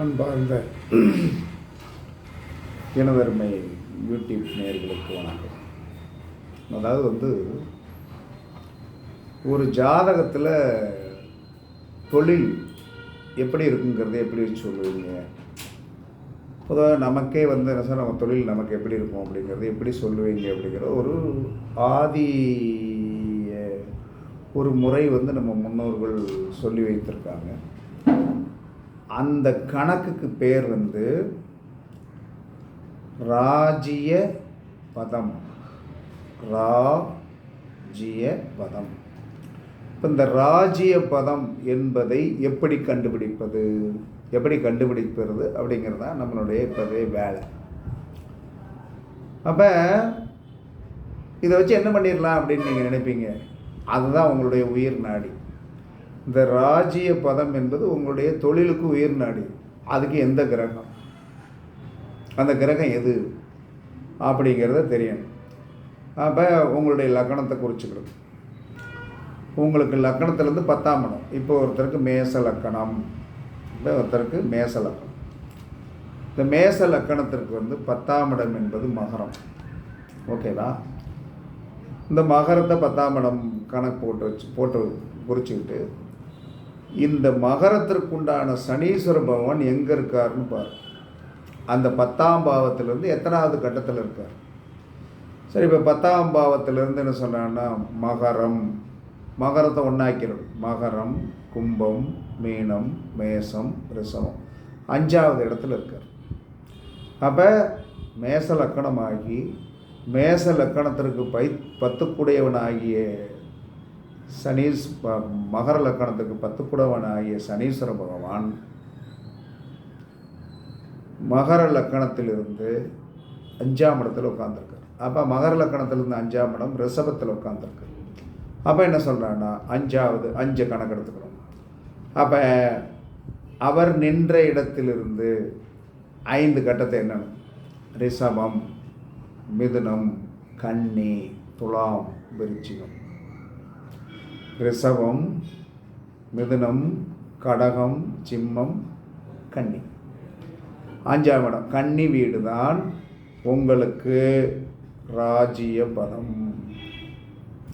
அன்பார்ந்த இனவெருமை யூடியூப் நேர்களுக்கு வணக்கம். அதாவது வந்து ஒரு ஜாதகத்தில் தொழில் எப்படி இருக்குங்கிறத எப்படி சொல்லுவீங்க? பொதுவாக நமக்கே வந்து என்ன சார் நம்ம தொழில் நமக்கு எப்படி இருக்கும் அப்படிங்கிறது எப்படி சொல்லுவீங்க அப்படிங்கிற ஒரு ஆதி ஒரு முறை வந்து நம்ம முன்னோர்கள் சொல்லி வைத்திருக்காங்க. அந்த கணக்குக்கு பேர் வந்து ராஜிய பதம். ராஜ்ய பதம். இப்போ இந்த ராஜிய பதம் என்பதை எப்படி கண்டுபிடிப்பது? எப்படி கண்டுபிடிப்பது அப்படிங்கிறது தான் நம்மளுடைய இப்போதே வேலை. அப்போ இதை வச்சு என்ன பண்ணிடலாம் அப்படின்னு நீங்கள் நினைப்பீங்க? அதுதான் உங்களுடைய உயிர் நாடி. இந்த ராஜ்ய பதம் என்பது உங்களுடைய தொழிலுக்கு உயிர் நாடி. அதுக்கு எந்த கிரகம்? அந்த கிரகம் எது? அப்படிங்கிறத தெரியணும் அப்போ உங்களுடைய லக்கணத்தை குறிச்சுக்கணும். உங்களுக்கு லக்கணத்துலேருந்து பத்தாம் இடம். இப்போ ஒருத்தருக்கு மேச லக்கணம். இப்போ ஒருத்தருக்கு மேச லக்கணம். இந்த மேச லக்கணத்திற்கு வந்து பத்தாம் இடம் என்பது மகரம். ஓகேவா இந்த மகரத்தை பத்தாம் இடம் கணக்கு போட்டு வச்சு போட்டு குறிச்சிக்கிட்டு இந்த மகரத்திற்குண்டான சனீஸ்வர பகவான் எங்கே இருக்காருன்னு பாரு. அந்த பத்தாம் பாவத்திலேருந்து எத்தனாவது கட்டத்தில் இருக்கார்? சரி இப்போ பத்தாம் பாவத்திலேருந்து என்ன சொன்னான்னா மகரம். மகரத்தை ஒன்றாக்கிறது மகரம் கும்பம் மீனம் மேசம் ரிசவம் அஞ்சாவது இடத்துல இருக்கார். அப்போ மேச லக்கணமாகி மேச லக்கணத்திற்கு பை பத்துக்குடையவனாகிய சனீஸ் மகர லக்கணத்துக்கு ஆகிய சனீஸ்வர பகவான் மகர லக்கணத்திலிருந்து அஞ்சாம் இடத்துல உட்காந்துருக்கார் அப்போ மகர லக்கணத்திலிருந்து அஞ்சாம் இடம் ரிஷபத்தில் உட்காந்துருக்கு அப்போ என்ன சொல்கிறான்னா அஞ்சாவது அஞ்சு கணக்கு எடுத்துக்கிறோம் அப்போ அவர் நின்ற இடத்திலிருந்து ஐந்து கட்டத்தை என்ன ரிஷபம் மிதுனம் கன்னி துலாம் விருச்சிகம். ரிஷபம் மிதுனம் கடகம் சிம்மம் கன்னி. அஞ்சாம் இடம் கன்னி வீடு தான் உங்களுக்கு ராஜ்ய பதம்.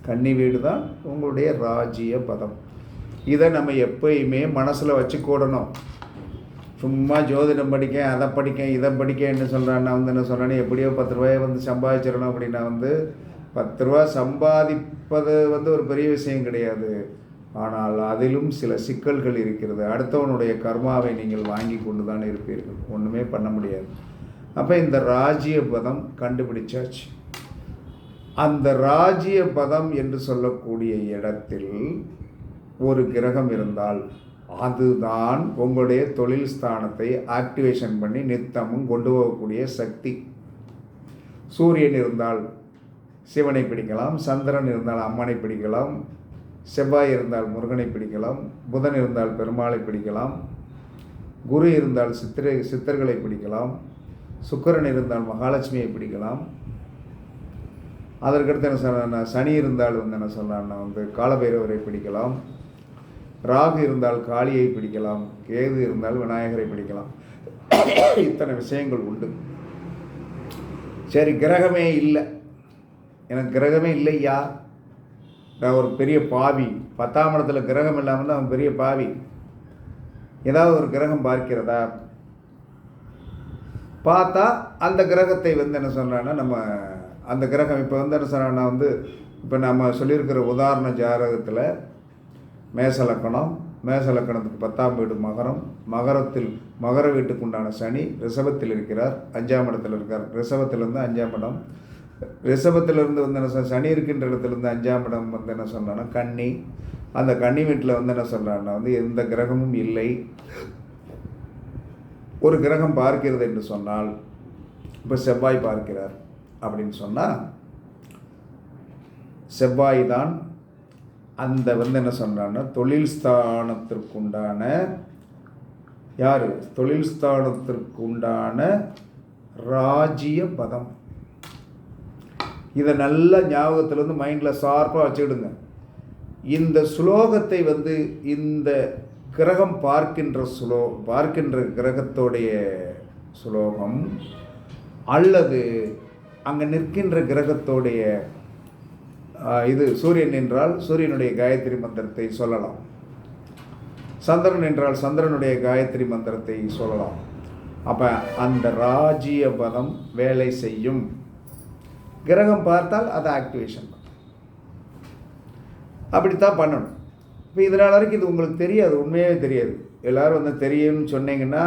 கன்னி வீடு தான் உங்களுடைய ராஜ்ய பதம். இதை நம்ம எப்பயுமே மனசில் வச்சுக்கூடணும் சும்மா ஜோதிடம் படிக்க அதை படிக்க இதை படிக்க என்ன சொல்கிறான் நான் வந்து என்ன சொல்கிறேன்னு எப்படியோ பத்து ரூபாயை வந்து சம்பாதிச்சிடணும் அப்படின்னா வந்து பத்து ரூபா சம்பாதிப்பது வந்து ஒரு பெரிய விஷயம் கிடையாது. ஆனால் அதிலும் சில சிக்கல்கள் இருக்கிறது. அடுத்தவனுடைய கர்மாவை நீங்கள் வாங்கி கொண்டு தான் இருப்பீர்கள். ஒன்றுமே பண்ண முடியாது. அப்போ இந்த ராஜ்ய பதம் கண்டுபிடிச்சாச்சு. அந்த ராஜ்ய பதம் என்று சொல்லக்கூடிய இடத்தில் ஒரு கிரகம் இருந்தால் அதுதான் உங்களுடைய தொழில் ஸ்தானத்தை ஆக்டிவேஷன் பண்ணி நித்தமும் கொண்டு போகக்கூடிய சக்தி. சூரியன் இருந்தால் சிவனை பிடிக்கலாம் சந்திரன் இருந்தால் அம்மனை பிடிக்கலாம் செவ்வாய் இருந்தால் முருகனை பிடிக்கலாம் புதன் இருந்தால் பெருமாளை பிடிக்கலாம் குரு இருந்தால் சித்திரை சித்தர்களை பிடிக்கலாம் சுக்கரன் இருந்தால் மகாலட்சுமியை பிடிக்கலாம். அதற்கடுத்து என்ன சொன்னா சனி இருந்தால் வந்து என்ன சொல்லலாம்னா வந்து காலபைரவரை பிடிக்கலாம். ராகு இருந்தால் காளியை பிடிக்கலாம். கேது இருந்தால் விநாயகரை பிடிக்கலாம். இத்தனை விஷயங்கள் உண்டு. சரி கிரகமே இல்லை. எனக்கு கிரகமே இல்லையா? நான் ஒரு பெரிய பாவி. பத்தாம் இடத்துல கிரகம் இல்லாமல் அவன் பெரிய பாவி. ஏதாவது ஒரு கிரகம் பார்க்கிறதா? பார்த்தா அந்த கிரகத்தை வந்து என்ன சொல்கிறான்னா நம்ம அந்த கிரகம் இப்போ வந்து என்ன சொல்கிறான்னா வந்து இப்போ நம்ம சொல்லியிருக்கிற உதாரண ஜாதகத்தில் மேசலக்கணம் மேசலக்கணத்துக்கு பத்தாம் வீடு மகரம் மகரத்தில் மகர வீட்டுக்கு உண்டான சனி ரிஷபத்தில் இருக்கிறார் அஞ்சாம் இடத்தில் இருக்கார். ரிஷபத்திலிருந்து அஞ்சாம் இடம். ரிஷபத்திலிருந்து வந்து என்ன சொல் சனி இருக்கின்ற இடத்துலேருந்து அஞ்சாம் இடம் வந்து என்ன சொல்கிறான்னா கன்னி. அந்த கன்னி வீட்டில் வந்து என்ன சொல்கிறான்னா வந்து எந்த கிரகமும் இல்லை. ஒரு கிரகம் பார்க்கிறது என்று சொன்னால் இப்போ செவ்வாய் பார்க்கிறார் அப்படின்னு சொன்னால் செவ்வாய் தான் அந்த வந்து என்ன சொல்கிறான்னா தொழில் ஸ்தானத்திற்குண்டான யார்? தொழில் ஸ்தானத்திற்குண்டான ராஜ்ய பதம். இதை நல்லா ஞாபகத்தில் வந்து மைண்டில் ஷார்ப்பாக வச்சுக்கிடுங்க. இந்த ஸ்லோகத்தை வந்து இந்த கிரகம் பார்க்கின்ற சுலோ பார்க்கின்ற கிரகத்தோடைய சுலோகம் அல்லது அங்கே நிற்கின்ற கிரகத்தோடைய இது சூரியன் என்றால் சூரியனுடைய காயத்ரி மந்திரத்தை சொல்லலாம். சந்திரன் என்றால் சந்திரனுடைய காயத்ரி மந்திரத்தை சொல்லலாம். அப்போ அந்த ராஜ்ய பதம் வேலை செய்யும். கிரகம் பார்த்தால் அது ஆக்டிவேஷன் அப்படித்தான் பண்ணணும். இப்போ இதனால் வரைக்கும் இது உங்களுக்கு தெரியாது உண்மையாகவே தெரியாது. எல்லோரும் வந்து தெரியும்னு சொன்னீங்கன்னா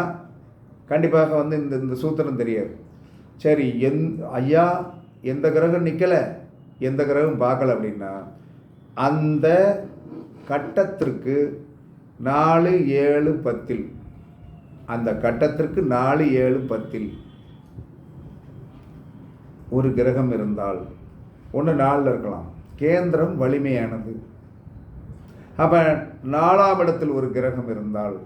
கண்டிப்பாக வந்து இந்த இந்த சூத்திரம் தெரியாது. சரி எந் ஐயா எந்த கிரகம் நிற்கலை எந்த கிரகம் பார்க்கல அப்படின்னா அந்த கட்டத்திற்கு நாலு ஏழு பத்தில். அந்த கட்டத்திற்கு நாலு ஏழு பத்தில். ஒரு கிரகம் இருந்தால் ஒன்று நாளில் இருக்கலாம். கேந்திரம் வலிமையானது. அப்போ நாலாம் இடத்தில் ஒரு கிரகம் இருந்தால்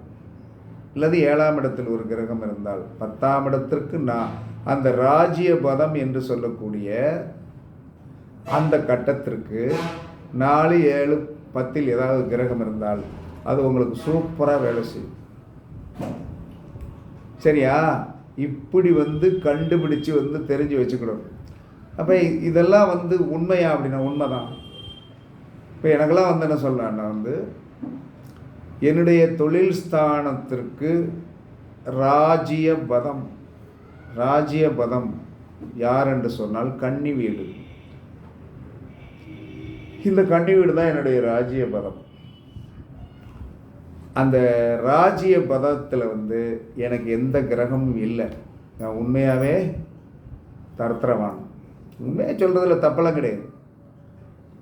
அல்லது ஏழாம் இடத்தில் ஒரு கிரகம் இருந்தால் பத்தாம் இடத்திற்கு நான் அந்த ராஜ்ய பதம் என்று சொல்லக்கூடிய அந்த கட்டத்திற்கு நாலு ஏழு பத்தில் ஏதாவது கிரகம் இருந்தால் அது உங்களுக்கு சூப்பராக வேலை செய்யும். சரியா? இப்படி வந்து கண்டுபிடிச்சு வந்து தெரிஞ்சு வச்சுக்கணும். அப்போ இதெல்லாம் வந்து உண்மையா அப்படின்னா உண்மைதான். இப்போ எனக்கெல்லாம் வந்து என்ன சொல்லலான்னா வந்து என்னுடைய தொழில் ஸ்தானத்திற்கு ராஜ்ய பதம் ராஜ்ய பதம் யார் என்று சொன்னால் கன்னி வீடு இந்த கன்னி வீடு தான் என்னுடைய ராஜ்ய பதம். அந்த ராஜ்ய பதத்தில் வந்து எனக்கு எந்த கிரகமும் இல்லை. நான் உண்மையாகவே தரத்திரவான். உண்மையாக சொல்கிறதுல தப்பெல்லாம் கிடையாது.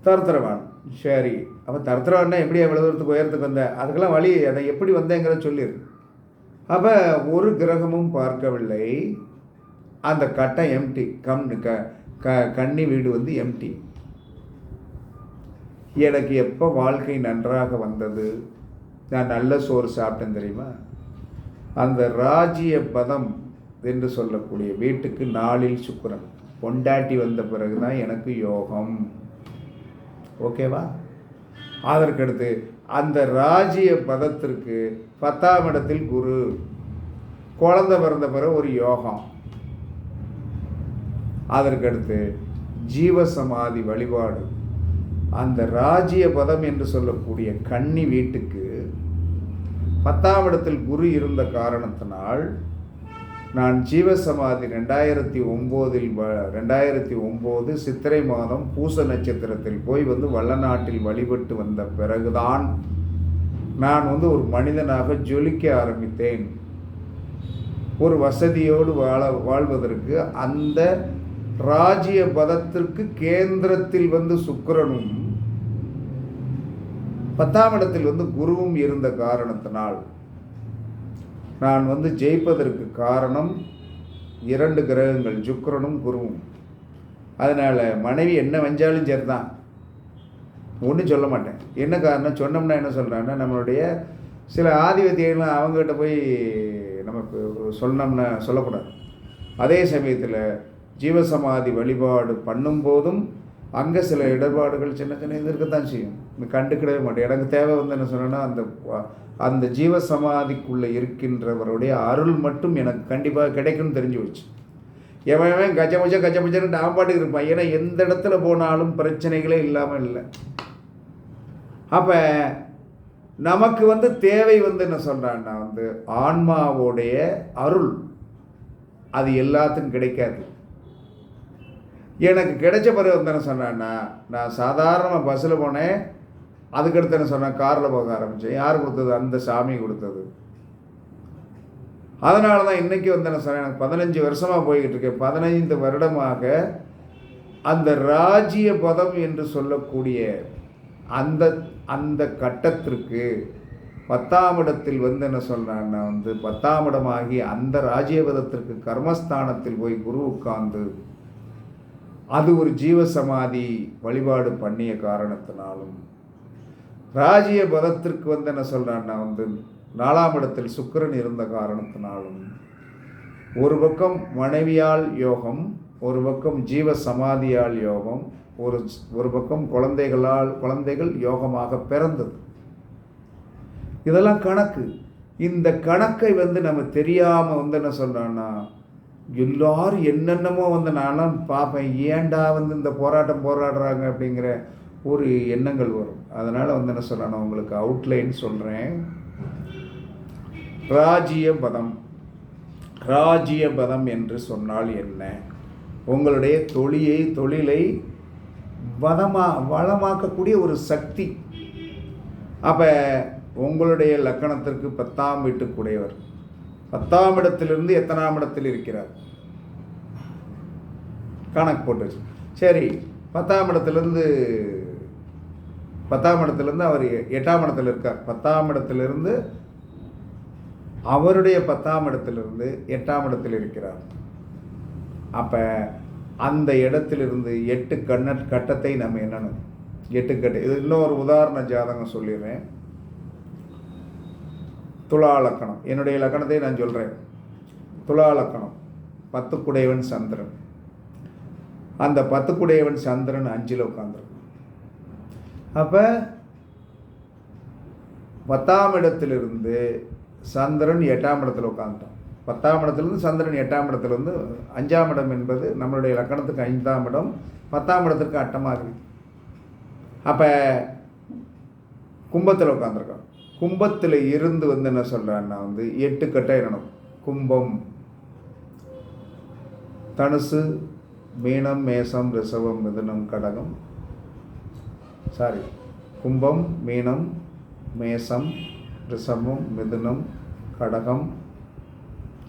தரத்திரவான் சரி. அப்போ தரத்திரவான்னா எப்படி எவ்வளோ தூரத்துக்கு உயரத்துக்கு வந்த? அதுக்கெல்லாம் வழி அதை எப்படி வந்தேங்கிறத சொல்லிடு அப்போ ஒரு கிரகமும் பார்க்கவில்லை. அந்த கட்டம் எம்டி கம் க க கன்னி வீடு வந்து எம்டி எனக்கு எப்போ வாழ்க்கை நன்றாக வந்தது? நான் நல்ல சோறு சாப்பிட்டேன் தெரியுமா? அந்த ராஜ்ய பதம் என்று சொல்லக்கூடிய வீட்டுக்கு நாளில் சுக்கரன். பொண்டாட்டி வந்த பிறகு தான் எனக்கு யோகம். ஓகேவா? அதற்கடுத்து அந்த ராஜ்ய பதத்திற்கு பத்தாம் இடத்தில் குரு. குழந்தை பிறந்த பிறகு ஒரு யோகம். அதற்கடுத்து ஜீவசமாதி வழிபாடு. அந்த ராஜ்ய பதம் என்று சொல்லக்கூடிய கன்னி வீட்டுக்கு பத்தாம் இடத்தில் குரு இருந்த காரணத்தினால் நான் ஜீவசமாதி ரெண்டாயிரத்தி ஒம்போதில் வ ரெண்டாயிரத்தி ஒம்போது சித்திரை மாதம் பூச நட்சத்திரத்தில் போய் வந்து வள்ளநாட்டில் வழிபட்டு வந்த பிறகுதான் நான் வந்து ஒரு மனிதனாக ஜொலிக்க ஆரம்பித்தேன். ஒரு வசதியோடு வாழ வாழ்வதற்கு அந்த ராஜ்ய பதத்திற்கு கேந்திரத்தில் வந்து சுக்கரனும் பத்தாம் இடத்தில் வந்து குருவும் இருந்த காரணத்தினால் நான் வந்து ஜெயிப்பதற்கு காரணம் இரண்டு கிரகங்கள் சுக்கரனும் குருவும். அதனால் மனைவி என்ன வஞ்சாலும் சரிதான். ஒன்றும் சொல்ல மாட்டேன். என்ன காரணம்? சொன்னோம்னா என்ன சொல்கிறாங்கன்னா நம்மளுடைய சில ஆதிபத்தியெல்லாம் அவங்ககிட்ட போய் நமக்கு சொன்னோம்னா சொல்லக்கூடாது. அதே சமயத்தில் ஜீவசமாதி வழிபாடு பண்ணும்போதும் அங்கே சில இடர்பாடுகள் சின்ன சின்ன இது இருக்கத்தான் செய்யும். கண்டுக்கிடவே மாட்டேன். எனக்கு தேவை வந்து என்ன சொன்னேன்னா அந்த அந்த அந்த ஜீவசமாதிக்குள்ளே இருக்கின்றவருடைய அருள் மட்டும் எனக்கு கண்டிப்பாக கிடைக்கும்னு தெரிஞ்சு வச்சு எவன் எவன் கஜ டாம்பாட்டு கஜ நான் இருப்பான். ஏன்னா எந்த இடத்துல போனாலும் பிரச்சனைகளே இல்லாமல் இல்லை. அப்போ நமக்கு வந்து தேவை வந்து என்ன சொல்கிறான்னா வந்து ஆன்மாவோடைய அருள். அது எல்லாத்துக்கும் கிடைக்காது. எனக்கு கிடைச்ச பிறகு வந்து என்ன சொன்னேன்னா நான் சாதாரணமாக பஸ்ஸில் போனேன் அதுக்கடுத்து என்ன சொன்னேன்? காரில் போக ஆரம்பித்தேன் யார் கொடுத்தது? அந்த சாமி கொடுத்தது. அதனால தான் இன்றைக்கி வந்து என்ன சொன்னேன்? எனக்கு பதினஞ்சு வருஷமாக போய்கிட்டு இருக்கேன். பதினைந்து வருடமாக அந்த ராஜ்ய பதம் என்று சொல்லக்கூடிய அந்த அந்த கட்டத்திற்கு பத்தாம் இடத்தில் வந்து என்ன சொல்கிறான்னா வந்து பத்தாம் இடமாகி அந்த ராஜ்யபதத்திற்கு கர்மஸ்தானத்தில் போய் குரு உட்கார்ந்து அது ஒரு ஜீவசமாதி வழிபாடு பண்ணிய காரணத்தினாலும். ராஜ்ய பதத்திற்கு வந்து என்ன சொல்கிறான்னா வந்து நாலாம் இடத்தில் சுக்கிரன் இருந்த காரணத்தினாலும் ஒரு பக்கம் மனைவியால் யோகம் ஒரு பக்கம் ஜீவ சமாதியால் யோகம் ஒரு ஒரு பக்கம் குழந்தைகளால் குழந்தைகள் யோகமாக பிறந்தது. இதெல்லாம் கணக்கு. இந்த கணக்கை வந்து நம்ம தெரியாமல் வந்து என்ன சொல்கிறோன்னா எல்லாரும் என்னென்னமோ வந்து நானும் பார்ப்பேன் ஏன்டா வந்து இந்த போராட்டம் போராடுறாங்க அப்படிங்கிற ஒரு எண்ணங்கள் வரும். அதனால் வந்து என்ன சொல்கிறேன் நான் உங்களுக்கு அவுட்லைன் சொல்கிறேன் ராஜ்ய பதம் ராஜ்ய பதம் என்று சொன்னால் என்ன? உங்களுடைய தொழிலை தொழிலை வதமா வளமாக்கக்கூடிய ஒரு சக்தி. அப்போ உங்களுடைய லக்கணத்திற்கு பத்தாம் வீட்டுக்குடையவர். பத்தாம் இடத்திலிருந்து எத்தனாம் இடத்தில் இருக்கிறார்? கணக்கு போட்டு சரி பத்தாம் இடத்துலேருந்து பத்தாம் இடத்துலேருந்து அவர் எட்டாம் இடத்துல இருக்கார். பத்தாம் இடத்துலேருந்து அவருடைய பத்தாம் இடத்திலிருந்து எட்டாம் இடத்தில் இருக்கிறார். அப்போ அந்த இடத்திலிருந்து எட்டு கண்ண கட்டத்தை நம்ம என்னணும் எட்டு கட்டு. இது இன்னொரு உதாரண ஜாதகம் சொல்லிடுறேன். துலா லக்கணம். என்னுடைய லக்கணத்தை நான் சொல்கிறேன் துலா லக்கணம். பத்துக்குடையவன் சந்திரன். அந்த பத்துக்குடையவன் சந்திரன் அஞ்சில் உட்காந்துருக்கும் அப்போ பத்தாம் இடத்திலிருந்து சந்திரன் எட்டாம் இடத்துல உட்காந்துட்டான் பத்தாம் இடத்துலேருந்து சந்திரன் எட்டாம் இடத்துலேருந்து அஞ்சாம் இடம் என்பது நம்மளுடைய லக்கணத்துக்கு ஐந்தாம் இடம் பத்தாம் இடத்திற்கு அட்டமாக இருக்குது அப்போ கும்பத்தில் உட்காந்துருக்கான் கும்பத்தில் இருந்து வந்து என்ன சொல்கிறான்னா வந்து எட்டு கட்டை என்னணும் கும்பம் தனுசு மீனம் மேசம் ரிசவம் மிதுனம் கடகம். சாரி கும்பம் மீனம் மேசம் ரிசவம் மிதுனம் கடகம்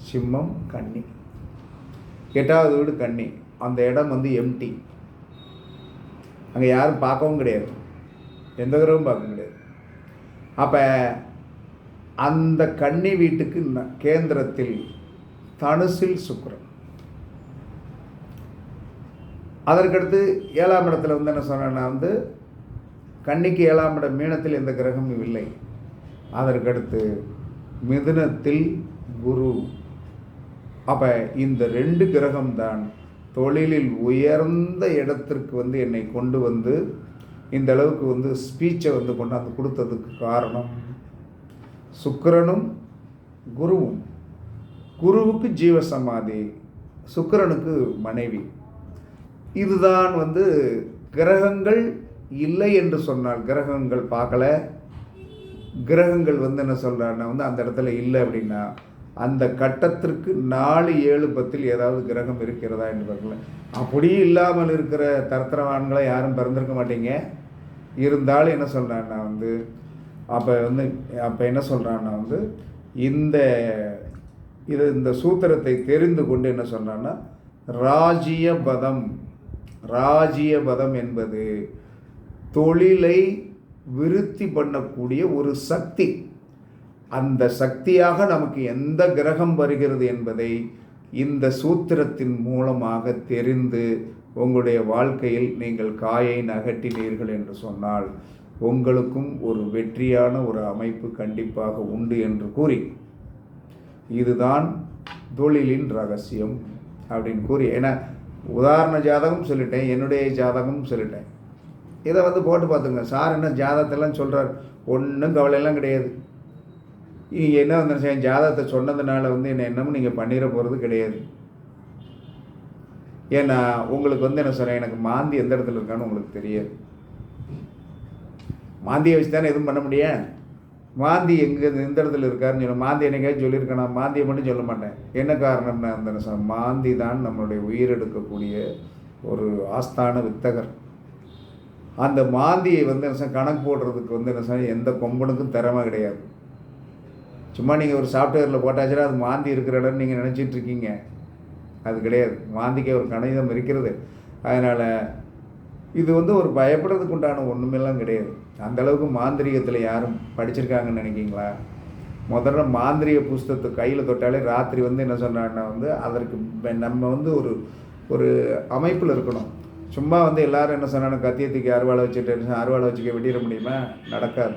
சிம்மம் கன்னி. எட்டாவது வீடு கன்னி. அந்த இடம் வந்து எம்டி அங்கே யாரும் பார்க்கவும் கிடையாது. எந்த கிரகமும் பார்க்க கிடையாது அப்போ அந்த கன்னி வீட்டுக்கு ந- கேந்திரத்தில் தனுசில் சுக்கரன். அதற்கடுத்து ஏழாம் இடத்துல வந்து என்ன சொன்னேன்னா வந்து கன்னிக்கு ஏழாம் இடம் மீனத்தில் எந்த கிரகமும் இல்லை. அதற்கடுத்து மிதுனத்தில் குரு. அப்போ இந்த ரெண்டு கிரகம்தான் தொழிலில் உயர்ந்த இடத்திற்கு வந்து என்னை கொண்டு வந்து இந்த அளவுக்கு வந்து ஸ்பீச்சை வந்து கொண்டாந்து கொடுத்ததுக்கு காரணம் சுக்கிரனும் குருவும். குருவுக்கு ஜீவசமாதி சுக்கிரனுக்கு மனைவி. இதுதான் வந்து கிரகங்கள் இல்லை என்று சொன்னால் கிரகங்கள் பார்க்கல. கிரகங்கள் வந்து என்ன சொல்கிறான்னா வந்து அந்த இடத்துல இல்லை அப்படின்னா அந்த கட்டத்திற்கு நாலு ஏழு பத்தில் ஏதாவது கிரகம் இருக்கிறதா என்று பார்க்கல. அப்படியும் இல்லாமல் இருக்கிற தரத்திரவான்களை யாரும் பிறந்திருக்க மாட்டீங்க. இருந்தாலும் என்ன சொல்கிறான்னா வந்து அப்போ வந்து அப்போ என்ன சொல்கிறான்னா வந்து இந்த இது இந்த சூத்திரத்தை தெரிந்து கொண்டு என்ன சொல்கிறான்னா ராஜ்ய பதம் என்பது தொழிலை விருத்தி பண்ணக்கூடிய ஒரு சக்தி. அந்த சக்தியாக நமக்கு எந்த கிரகம் வருகிறது என்பதை இந்த சூத்திரத்தின் மூலமாக தெரிந்து உங்களுடைய வாழ்க்கையில் நீங்கள் காயை நகட்டினீர்கள் என்று சொன்னால் உங்களுக்கும் ஒரு வெற்றியான ஒரு அமைப்பு கண்டிப்பாக உண்டு என்று கூறி இதுதான் தொழிலின் ரகசியம் அப்படின்னு கூறி ஏன்னா உதாரண ஜாதகம் சொல்லிட்டேன் என்னுடைய ஜாதகம் சொல்லிட்டேன். இதை வந்து போட்டு பார்த்துங்க. சார் என்ன ஜாதகத்தெல்லாம் சொல்கிறார் ஒன்றும் கவலையெல்லாம் கிடையாது. நீங்கள் என்ன வந்து என் ஜாதகத்தை சொன்னதுனால வந்து என்ன என்னமும் நீங்கள் பண்ணிட போகிறது கிடையாது. ஏன்னா உங்களுக்கு வந்து என்ன சொல்கிறேன் எனக்கு மாந்தி எந்த இடத்துல இருக்கான்னு உங்களுக்கு தெரியாது. மாந்தியை வச்சு தானே எதுவும் பண்ண முடியும்? மாந்தி எங்கே எந்த இடத்துல இருக்காருன்னு சொல்ல. மாந்தி என்னைக்காச்சும் சொல்லியிருக்கேன். நான் மாந்தியை மட்டும் சொல்ல மாட்டேன். என்ன காரணம்னா அந்த சார் மாந்தி தான் நம்மளுடைய உயிரெடுக்கக்கூடிய ஒரு ஆஸ்தான வித்தகர். அந்த மாந்தியை வந்து என்ன சார் கணக்கு போடுறதுக்கு வந்து என்ன சார் எந்த கொம்பனுக்கும் திறமை கிடையாது. சும்மா நீங்கள் ஒரு சாஃப்ட்வேரில் போட்டாச்சுன்னா அது மாந்தி இருக்கிற இடம்னு நீங்கள் நினச்சிட்டு இருக்கீங்க. அது கிடையாது. மாந்திக்கே ஒரு கணிதம் இருக்கிறது. அதனால் இது வந்து ஒரு பயப்படுறதுக்கு உண்டான ஒன்றுமெல்லாம் கிடையாது. அந்த அளவுக்கு மாந்திரீகத்தில் யாரும் படிச்சிருக்காங்கன்னு நினைக்கிங்களா முதல்ல மாந்திரிய புஸ்தகத்தை கையில் தொட்டாலே ராத்திரி வந்து என்ன சொன்னான்னா வந்து அதற்கு நம்ம வந்து ஒரு ஒரு அமைப்பில் இருக்கணும். சும்மா வந்து எல்லாரும் என்ன சொன்னாங்க கத்தியத்துக்கு தூக்கி அருவாளை வச்சுட்டு அருவாளை வச்சுக்க வெட்டிட முடியுமா? நடக்காது.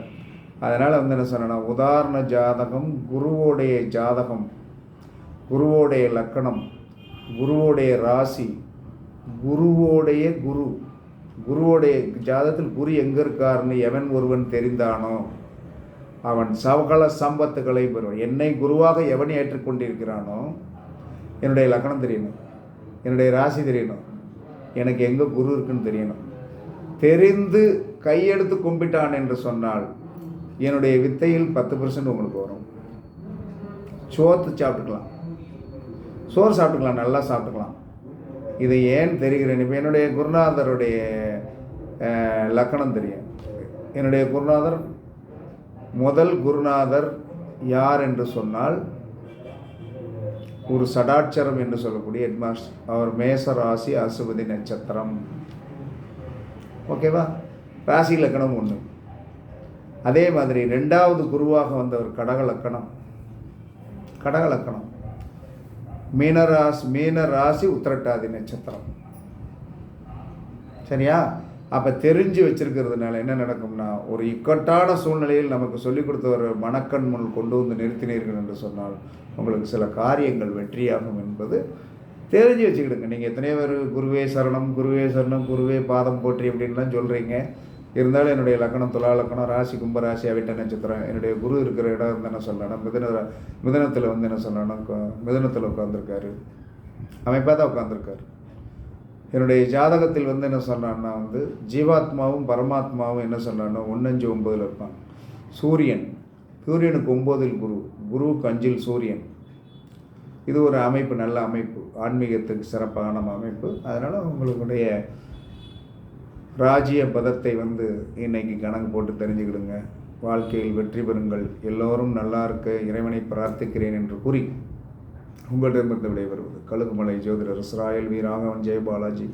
அதனால் வந்து என்ன சொன்னா உதாரண ஜாதகம் குருவோடைய ஜாதகம் குருவோடைய லக்கணம் குருவோடைய ராசி குருவோடைய குரு. குருவோடைய ஜாதத்தில் குரு எங்கே இருக்காருன்னு எவன் ஒருவன் தெரிந்தானோ அவன் சகல சம்பத்துகளை பெறுவான். என்னை குருவாக எவன் ஏற்றுக்கொண்டிருக்கிறானோ என்னுடைய லக்கணம் தெரியணும். என்னுடைய ராசி தெரியணும். எனக்கு எங்கே குரு இருக்குன்னு தெரியணும். தெரிந்து கையெடுத்து கும்பிட்டான் என்று சொன்னால் என்னுடைய வித்தையில் பத்து பர்சன்ட் உங்களுக்கு வரும். சோத்து சாப்பிட்டுக்கலாம். சோறு சாப்பிட்டுக்கலாம் நல்லா சாப்பிட்டுக்கலாம். இதை ஏன் தெரிகிறேன்? இப்போ என்னுடைய குருநாதருடைய லக்கணம் தெரியும். என்னுடைய குருநாதர் முதல் குருநாதர் யார் என்று சொன்னால் ஒரு சடாட்சரம் என்று சொல்லக்கூடிய ஹெட்மாஸ்டர் அவர் மேச ராசி அசுபதி நட்சத்திரம். ஓகேவா? ராசி லக்கணம் ஒன்று. அதே மாதிரி ரெண்டாவது குருவாக வந்தவர் கடகலக்கணம் கடகலக்கணம் கடக மீனராசி மீன ராசி உத்திரட்டாதி நட்சத்திரம். சரியா? அப்போ தெரிஞ்சு வச்சிருக்கிறதுனால என்ன நடக்கும்னா ஒரு இக்கட்டான சூழ்நிலையில் நமக்கு சொல்லிக் கொடுத்த ஒரு மனக்கண் முன் கொண்டு வந்து நிறுத்தினீர்கள் என்று சொன்னால் உங்களுக்கு சில காரியங்கள் வெற்றியாகும் என்பது தெரிஞ்சு வச்சுக்கிடுங்க. நீங்கள் எத்தனையோ பேர் குருவே சரணம் குருவே சரணம் குருவே பாதம் போற்றி அப்படின்லாம் சொல்கிறீங்க இருந்தாலும் என்னுடைய லக்கணம் துலா லக்கணம் ராசி கும்பராசி அவிட்ட நட்சத்திரம் என்னுடைய குரு இருக்கிற இடம் வந்து என்ன சொல்லணும் மிதன மிதனத்தில் வந்து என்ன சொல்லணும் மிதனத்தில் உட்காந்துருக்காரு அமைப்பாக தான் உட்காந்துருக்காரு என்னுடைய ஜாதகத்தில் வந்து என்ன சொன்னான்னா வந்து ஜீவாத்மாவும் பரமாத்மாவும் என்ன சொன்னான்னா ஒன்னஞ்சு ஒம்பதில் இருப்பான் சூரியன் சூரியனுக்கு ஒம்போதில் குரு குருவுக்கு அஞ்சில் சூரியன். இது ஒரு அமைப்பு நல்ல அமைப்பு. ஆன்மீகத்துக்கு சிறப்பான அமைப்பு. அதனால் உங்களுடைய ராஜ்ய பதத்தை வந்து இன்னைக்கு கணக்கு போட்டு தெரிஞ்சுக்கிடுங்க. வாழ்க்கையில் வெற்றி பெறுங்கள். எல்லோரும் நல்லா இருக்க இறைவனை பிரார்த்திக்கிறேன் என்று கூறி உங்களிடமிருந்து விடைபெறுவது. கழுகுமலை ஜோதிடர் இஸ்ராயல் வி ராகவன் ஜெயபாலாஜி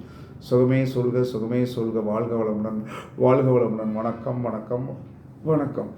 சுகமே சொல்க சுகமே சொல்க வாழ்க வளமுடன் வாழ்க வளமுடன். வணக்கம் வணக்கம் வணக்கம்.